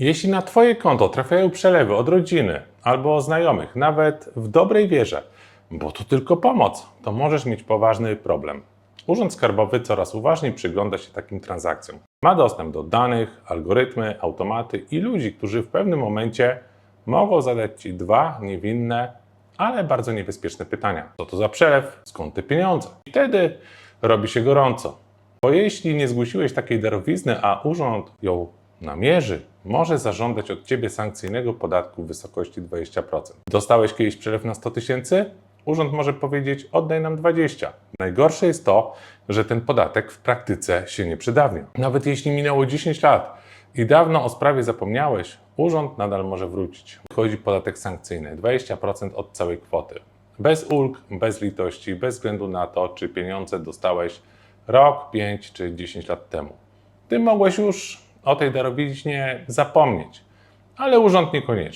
Jeśli na Twoje konto trafiają przelewy od rodziny albo znajomych, nawet w dobrej wierze, bo to tylko pomoc, to możesz mieć poważny problem. Urząd Skarbowy coraz uważniej przygląda się takim transakcjom. Ma dostęp do danych, algorytmy, automaty i ludzi, którzy w pewnym momencie mogą zadać Ci dwa niewinne, ale bardzo niebezpieczne pytania. Co to za przelew? Skąd te pieniądze? I wtedy robi się gorąco. Bo jeśli nie zgłosiłeś takiej darowizny, a urząd ją namierzy, może zażądać od Ciebie sankcyjnego podatku w wysokości 20%. Dostałeś kiedyś przelew na 100 tysięcy? Urząd może powiedzieć, oddaj nam 20. Najgorsze jest to, że ten podatek w praktyce się nie przydawnia. Nawet jeśli minęło 10 lat i dawno o sprawie zapomniałeś, urząd nadal może wrócić. Wchodzi podatek sankcyjny 20% od całej kwoty. Bez ulg, bez litości, bez względu na to, czy pieniądze dostałeś rok, 5 czy 10 lat temu. Ty mogłeś już o tej darowiźnie zapomnieć, ale urząd niekoniecznie.